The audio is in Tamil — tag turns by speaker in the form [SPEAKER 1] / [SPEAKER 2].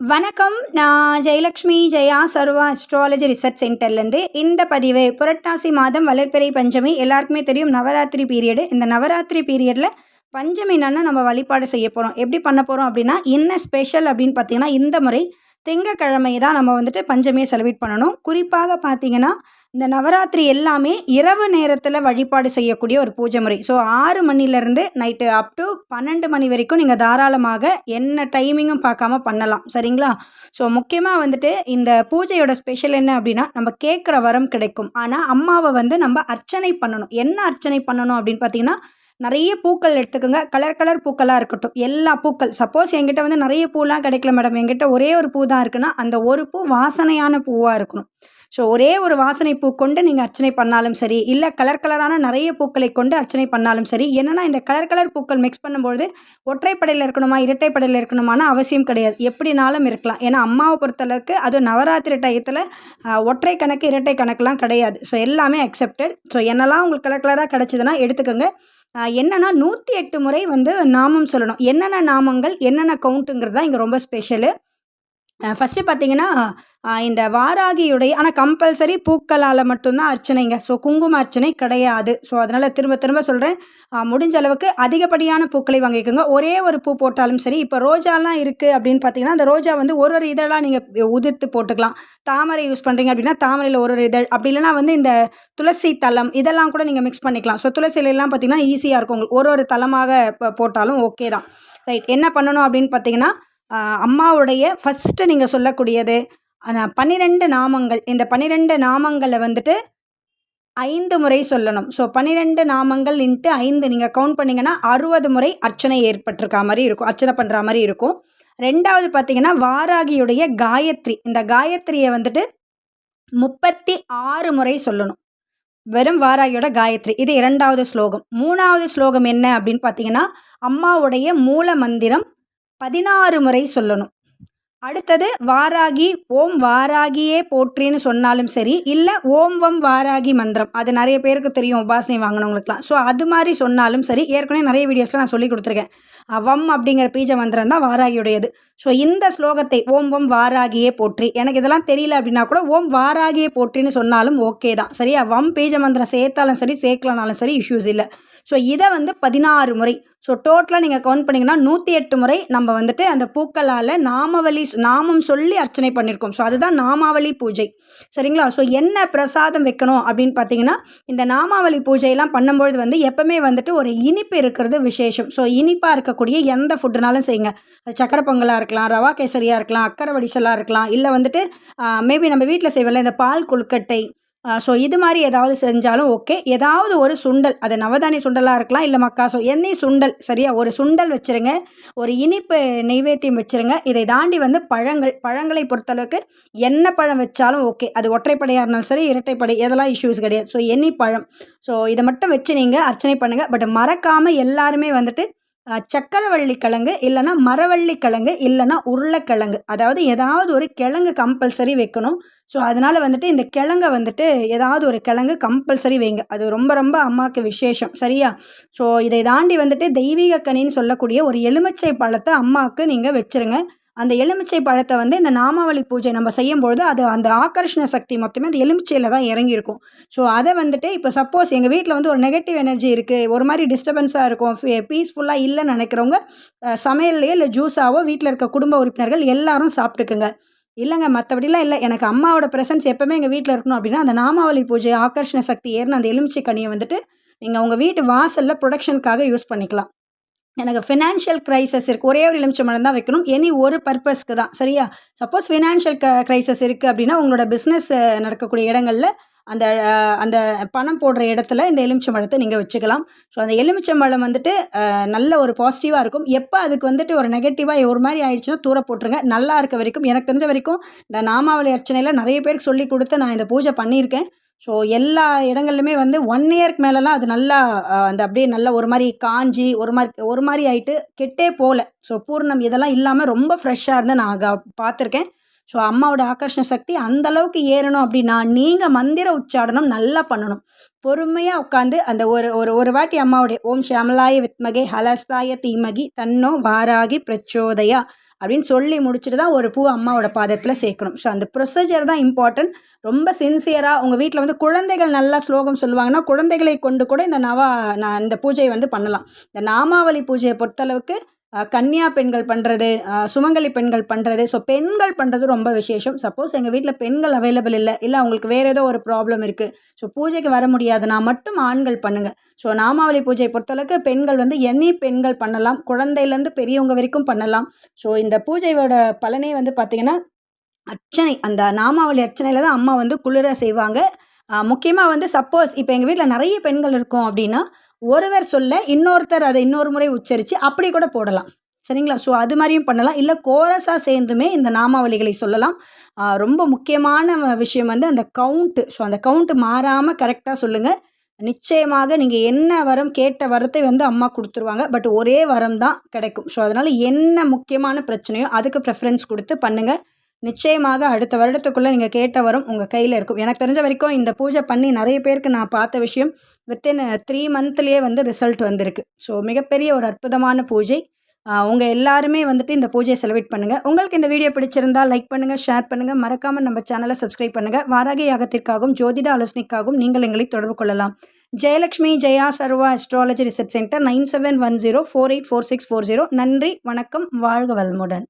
[SPEAKER 1] வணக்கம். நான் ஜெயலக்ஷ்மி ஜெயா சர்வா அஸ்ட்ராலஜி ரிசர்ச் சென்டர்லேருந்து இந்த பதிவு புரட்டாசி மாதம் வளர்ப்பிறை பஞ்சமி எல்லாருக்குமே தெரியும். நவராத்திரி பீரியடு இந்த நவராத்திரி பீரியடில் பஞ்சமி நாள்னா நம்ம வழிபாடு செய்ய போகிறோம் எப்படி பண்ண போகிறோம் அப்படின்னா என்ன ஸ்பெஷல் அப்படின்னு பார்த்தீங்கன்னா இந்த முறை திங்கக்கிழமை தான் நம்ம வந்துட்டு பஞ்சமியை செலிப்ரேட் பண்ணணும். குறிப்பாக பார்த்தீங்கன்னா இந்த நவராத்திரி எல்லாமே இரவு நேரத்தில் வழிபாடு செய்யக்கூடிய ஒரு பூஜை முறை. ஸோ ஆறு மணிலேருந்து நைட்டு அப் டு பன்னெண்டு மணி வரைக்கும் நீங்கள் தாராளமாக என்ன டைமிங்கும் பார்க்காம பண்ணலாம். சரிங்களா? ஸோ முக்கியமாக வந்துட்டு இந்த பூஜையோட ஸ்பெஷல் என்ன அப்படின்னா நம்ம கேட்குற வரம் கிடைக்கும். ஆனால் அம்மாவை வந்து நம்ம அர்ச்சனை பண்ணணும். என்ன அர்ச்சனை பண்ணணும் அப்படின்னு பார்த்தீங்கன்னா நிறைய பூக்கள் எடுத்துக்கோங்க. கலர் கலர் பூக்களாக இருக்கட்டும். எல்லா பூக்கள். சப்போஸ் என்கிட்ட வந்து நிறைய பூலாம் கிடைக்கல மேடம் என்கிட்ட ஒரே ஒரு பூ தான் இருக்குன்னா அந்த ஒரு பூ வாசனையான பூவாக இருக்கணும். ஸோ ஒரே ஒரு வாசனை பூ கொண்டு நீங்கள் அர்ச்சனை பண்ணாலும் சரி இல்லை கலர் கலரான நிறைய பூக்களை கொண்டு அர்ச்சனை பண்ணாலும் சரி என்னென்னா இந்த கலர் கலர் பூக்கள் மிக்ஸ் பண்ணும்பொழுது ஒற்றைப்படையில் இருக்கணுமா இரட்டைப்படையில் இருக்கணுமான அவசியம் கிடையாது. எப்படினாலும் இருக்கலாம். ஏன்னா அம்மாவை பொறுத்தளவுக்கு அதுவும் நவராத்திரி டயத்தில் ஒற்றை கணக்கு இரட்டை கணக்குலாம் கிடையாது. ஸோ எல்லாமே அக்செப்டட் ஸோ என்னெல்லாம் உங்களுக்கு கலர் கலராக கிடச்சிதுன்னா எடுத்துக்கோங்க. என்னென்னா நூற்றி எட்டு முறை வந்து நாமம் சொல்லணும். என்னென்ன நாமங்கள் என்னென்ன கவுண்ட்டுங்கிறது தான் இங்கே ரொம்ப ஸ்பெஷலு ஃபஸ்ட்டு பார்த்தீங்கன்னா இந்த வாராகியுடைய ஆனால் கம்பல்சரி பூக்களால் மட்டும்தான் அர்ச்சனைங்க. ஸோ குங்கும அர்ச்சனை கிடையாது. ஸோ அதனால் திரும்ப திரும்ப சொல்கிறேன் முடிஞ்ச அளவுக்கு அதிகப்படியான பூக்களை வாங்கிக்கோங்க. ஒரே ஒரு பூ போட்டாலும் சரி இப்போ ரோஜாலாம் இருக்குது அப்படின்னு பார்த்தீங்கன்னா அந்த ரோஜா வந்து ஒரு ஒரு இதழாக நீங்கள் உதிர்த்து போட்டுக்கலாம். தாமரை யூஸ் பண்ணுறீங்க அப்படின்னா தாமரையில் ஒரு ஒரு இதழ். அப்படி இல்லைனா வந்து இந்த துளசி தளம் இதெல்லாம் கூட நீங்கள் மிக்ஸ் பண்ணிக்கலாம். ஸோ துளசிலெல்லாம் பார்த்தீங்கன்னா ஈஸியாக இருக்கும். உங்களுக்கு ஒரு ஒரு தளமாக போட்டாலும் ஓகே தான். ரைட் என்ன பண்ணணும் அப்படின்னு பார்த்தீங்கன்னா அம்மாவுடைய ஃபஸ்ட்டு நீங்கள் சொல்லக்கூடியது பன்னிரெண்டு நாமங்கள் இந்த பன்னிரெண்டு நாமங்களை வந்துட்டு ஐந்து முறை சொல்லணும். ஸோ பன்னிரெண்டு நாமங்கள் இன்ட்டு ஐந்து நீங்கள் கவுண்ட் பண்ணிங்கன்னா அறுபது முறை அர்ச்சனை ஏற்பட்டிருக்கா மாதிரி இருக்கும் அர்ச்சனை பண்ணுற மாதிரி இருக்கும். ரெண்டாவது பார்த்தீங்கன்னா வாராகியுடைய காயத்ரி இந்த காயத்ரியை வந்துட்டு முப்பத்தி ஆறு முறை சொல்லணும். வெறும் வாராகியோட காயத்ரி இது இரண்டாவது ஸ்லோகம். மூணாவது ஸ்லோகம் என்ன அப்படின்னு பார்த்தீங்கன்னா அம்மாவுடைய மூல மந்திரம் பதினாறு முறை சொல்லணும். அடுத்தது வாராகி ஓம் வாராகியே போற்றின்னு சொன்னாலும் சரி இல்லை ஓம் வம் வாராகி மந்திரம். அது நிறைய பேருக்கு தெரியும் உபாசனை வாங்கினவங்களுக்குலாம் ஸோ அது மாதிரி சொன்னாலும் சரி ஏற்கனவே நிறைய வீடியோஸில் நான் சொல்லி கொடுத்துருக்கேன். வம் அப்படிங்கிற பீஜ மந்திரம் தான் வாராகியுடையது. ஸோ இந்த ஸ்லோகத்தை ஓம் வம் வாராகியே போற்றி எனக்கு இதெல்லாம் தெரியல அப்படின்னா கூட ஓம் வாராகியே போற்றின்னு சொன்னாலும் ஓகே தான். சரியா? வம் பீஜ மந்திரம் சேர்த்தாலும் சரி சேர்க்கலனாலும் சரி இஷ்யூஸ் இல்லை. ஸோ இதை வந்து பதினாறு முறை. ஸோ டோட்டலாக நீங்கள் கவுண்ட் பண்ணிங்கன்னா நூற்றி எட்டு முறை நம்ம வந்துட்டு அந்த பூக்களால் நாமவழி நாமம் சொல்லி அர்ச்சனை பண்ணியிருக்கோம் ஸோ அதுதான் நாமாவளி பூஜை. சரிங்களா? ஸோ என்ன பிரசாதம் வைக்கணும் அப்படின்னு பார்த்தீங்கன்னா இந்த நாமாவளி பூஜையெல்லாம் பண்ணும்பொழுது வந்து எப்போவுமே வந்துட்டு ஒரு இனிப்பு இருக்கிறது விசேஷம். ஸோ இனிப்பாக இருக்கக்கூடிய எந்த ஃபுட்டுனாலும் செய்யுங்க. சக்கரை பொங்கலாக இருக்கலாம் ரவா கேசரியாக இருக்கலாம் அக்கரை வடிசலாக இருக்கலாம் இல்லை வந்துட்டு மேபி நம்ம வீட்டில் செய்வோம்ல இந்த பால் கொழுக்கட்டை ஸோ இது மாதிரி ஏதாவது செஞ்சாலும் ஓகே ஏதாவது ஒரு சுண்டல் அது நவதானி சுண்டலாக இருக்கலாம் இல்லை மக்காசோ எண்ணெய் சுண்டல் சரியா? ஒரு சுண்டல் வச்சுருங்க ஒரு இனிப்பு நெய்வேத்தியம் வச்சுருங்க. இதை தாண்டி வந்து பழங்கள் பழங்களை பொறுத்தளவுக்கு என்ன பழம் வச்சாலும் ஓகே அது ஒற்றைப்படையாக இருந்தாலும் சரி இரட்டைப்படை எதெல்லாம் இஷ்யூஸ் கிடையாது. ஸோ எனி பழம். ஸோ இதை மட்டும் வச்சு நீங்கள் அர்ச்சனை பண்ணுங்கள் பட் மறக்காமல் எல்லாருமே வந்துட்டு சக்கரவள்ளி கிழங்கு இல்லைனா மரவள்ளி கிழங்கு இல்லைனா உருளைக்கிழங்கு. அதாவது ஏதாவது ஒரு கிழங்கு கம்பல்சரி வைக்கணும். ஸோ அதனால் வந்துட்டு இந்த கிழங்கை வந்துட்டு ஏதாவது ஒரு கிழங்கு கம்பல்சரி வைங்க. அது ரொம்ப ரொம்ப அம்மாவுக்கு விசேஷம். சரியா? ஸோ இதை தாண்டி வந்துட்டு தெய்வீக கனின்னு சொல்லக்கூடிய ஒரு எலுமிச்சை பழத்தை அம்மாவுக்கு நீங்கள் வச்சுருங்க. அந்த எலுமிச்சை பழத்தை வந்து இந்த நாமாவளி பூஜை நம்ம செய்யும்பொழுது அது அந்த ஆக்கர்ஷண சக்தி மொத்தமே அந்த எலுமிச்சையில் தான் இறங்கியிருக்கும். ஸோ அதை வந்துட்டு இப்போ சப்போஸ் எங்கள் வீட்டில் வந்து ஒரு நெகட்டிவ் எனர்ஜி இருக்குது ஒரு மாதிரி டிஸ்டர்பன்ஸாக இருக்கும் பீஸ்ஃபுல்லாக இல்லைன்னு நினைக்கிறவங்க சமையல்லையோ இல்லை ஜூஸாவோ வீட்டில் இருக்க குடும்ப உறுப்பினர்கள் எல்லாரும் சாப்பிட்டுக்குங்க. இல்லைங்க மற்றபடிலாம் இல்லை. எனக்கு அம்மாவோட ப்ரெசன்ஸ் எப்போவுமே எங்கள் வீட்டில் இருக்கணும் அப்படின்னா அந்த நாமாவளி பூஜை ஆக்கர்ஷண சக்தி ஏறின அந்த எலுமிச்சை கனியை வந்துட்டு நீங்கள் உங்கள் வீட்டு வாசலில் ப்ரொடக்ஷனுக்காக யூஸ் பண்ணிக்கலாம். எனக்கு ஃபினான்ஷியல் க்ரைசஸ் இருக்குது ஒரே ஒரு எலுமிச்சம்பழம் தான் வைக்கணும். எனி ஒரு பர்பஸ்க்கு தான். சரியா? சப்போஸ் ஃபினான்ஷியல் க க்ரைசஸ் இருக்குது அப்படின்னா உங்களோட பிஸ்னஸ் நடக்கக்கூடிய இடங்களில் அந்த அந்த பணம் போடுற இடத்துல இந்த எலுமிச்சம்பழத்தை நீங்கள் வச்சுக்கலாம். ஸோ அந்த எலுமிச்சம்பழம் வந்துட்டு நல்ல ஒரு பாசிட்டிவாக இருக்கும். எப்போ அதுக்கு வந்துட்டு ஒரு நெகட்டிவாக ஒரு மாதிரி ஆயிடுச்சுன்னா தூர போட்டுருங்க. நல்லா இருக்க வரைக்கும் எனக்கு தெரிஞ்ச வரைக்கும் இந்த நாமாவளி அர்ச்சனையில் நிறைய பேருக்கு சொல்லி கொடுத்து நான் இந்த பூஜை பண்ணியிருக்கேன். ஸோ எல்லா இடங்கள்லையுமே வந்து ஒன் இயர்க்கு மேலெலாம் அது நல்லா அந்த அப்படியே நல்லா ஒரு மாதிரி காஞ்சி ஒரு மாதிரி ஒரு மாதிரி ஆகிட்டு கெட்டே போகல ஸோ பூர்ணம் இதெல்லாம் இல்லாமல் ரொம்ப ஃப்ரெஷ்ஷாக இருந்து நான் பார்த்துருக்கேன் ஸோ அம்மாவோட ஆகர்ஷண சக்தி அந்தளவுக்கு ஏறணும் அப்படின்னா நீங்கள் மந்திர உச்சாடனம் நல்லா பண்ணணும். பொறுமையாக உட்காந்து அந்த ஒரு ஒரு ஒரு வாட்டி அம்மாவுடைய ஓம் ஷியாமலாய வித்மகை ஹலஸ்தாய தீமகி தன்னோ வாராகி பிரச்சோதயா அப்படின்னு சொல்லி முடிச்சுட்டு தான் ஒரு பூ அம்மாவோட பாதத்தில் சேர்க்கணும். ஸோ அந்த ப்ரொசீஜர் தான் இம்பார்ட்டன்ட் ரொம்ப சின்சியராக உங்கள் வீட்டில் வந்து குழந்தைகள் நல்லா ஸ்லோகம் சொல்லுவாங்கன்னா குழந்தைகளை கொண்டு கூட இந்த நவா நான் இந்த பூஜையை வந்து பண்ணலாம். இந்த நாமாவளி பூஜையை பொறுத்தளவுக்கு கன்னியா பெண்கள் பண்ணுறது சுமங்கலி பெண்கள் பண்ணுறது ஸோ பெண்கள் பண்ணுறது ரொம்ப விசேஷம். சப்போஸ் எங்கள் வீட்டில் பெண்கள் அவைலபிள் இல்லை இல்லை அவங்களுக்கு வேறு ஏதோ ஒரு ப்ராப்ளம் இருக்குது ஸோ பூஜைக்கு வர முடியாதுன்னா மட்டும் ஆண்கள் பண்ணுங்கள் ஸோ நாமாவளி பூஜையை பொறுத்தளவுக்கு பெண்கள் வந்து எண்ணி பெண்கள் பண்ணலாம். குழந்தையிலேருந்து பெரியவங்க வரைக்கும் பண்ணலாம். ஸோ இந்த பூஜையோட பலனே வந்து பார்த்திங்கன்னா அர்ச்சனை. அந்த நாமாவளி அர்ச்சனையில் தான் அம்மா வந்து குளிர செய்வாங்க. முக்கியமாக வந்து சப்போஸ் இப்போ எங்கள் வீட்டில் நிறைய பெண்கள் இருக்கோம் அப்படின்னா ஒருவர் சொல்ல இன்னொருத்தர் அதை இன்னொரு முறை உச்சரித்து அப்படி கூட போடலாம். சரிங்களா? ஸோ அது மாதிரியும் பண்ணலாம். இல்லை கோரஸாக சேர்ந்துமே இந்த நாமாவளிகளை சொல்லலாம். ரொம்ப முக்கியமான விஷயம் வந்து அந்த கவுண்ட்டு ஸோ அந்த கவுண்ட்டு மாறாமல் கரெக்டாக சொல்லுங்கள் நிச்சயமாக நீங்கள் என்ன வரம் கேட்ட வரத்தை வந்து அம்மா கொடுத்துருவாங்க. பட் ஒரே வரம் தான் கிடைக்கும். ஸோ அதனால் என்ன முக்கியமான பிரச்சனையோ அதுக்கு ப்ரெஃபரன்ஸ் கொடுத்து பண்ணுங்கள் நிச்சயமாக அடுத்த வருடத்துக்குள்ளே நீங்கள் கேட்ட வரும் உங்கள் கையில் இருக்கும். எனக்கு தெரிஞ்ச வரைக்கும் இந்த பூஜை பண்ணி நிறைய பேருக்கு நான் பார்த்த விஷயம் வித்தின் த்ரீ மந்த்லேயே வந்து ரிசல்ட் வந்திருக்கு. ஸோ மிகப்பெரிய ஒரு அற்புதமான பூஜை. உங்கள் எல்லாருமே வந்துட்டு இந்த பூஜையை செலிப்ரேட் பண்ணுங்கள் உங்களுக்கு இந்த வீடியோ பிடிச்சிருந்தா லைக் பண்ணுங்கள் ஷேர் பண்ணுங்கள் மறக்காமல் நம்ம சேனலை சப்ஸ்கிரைப் பண்ணுங்கள் வாராகி யாகத்திற்காகவும் ஜோதிட ஆலோசனைக்காகவும் நீங்கள் எங்களை தொடர்பு கொள்ளலாம். Jayalakshmi Jaya Sarva astrology research centre nine seven one zero four eight four six four zero. நன்றி வணக்கம் வாழ்க வளமுடன்.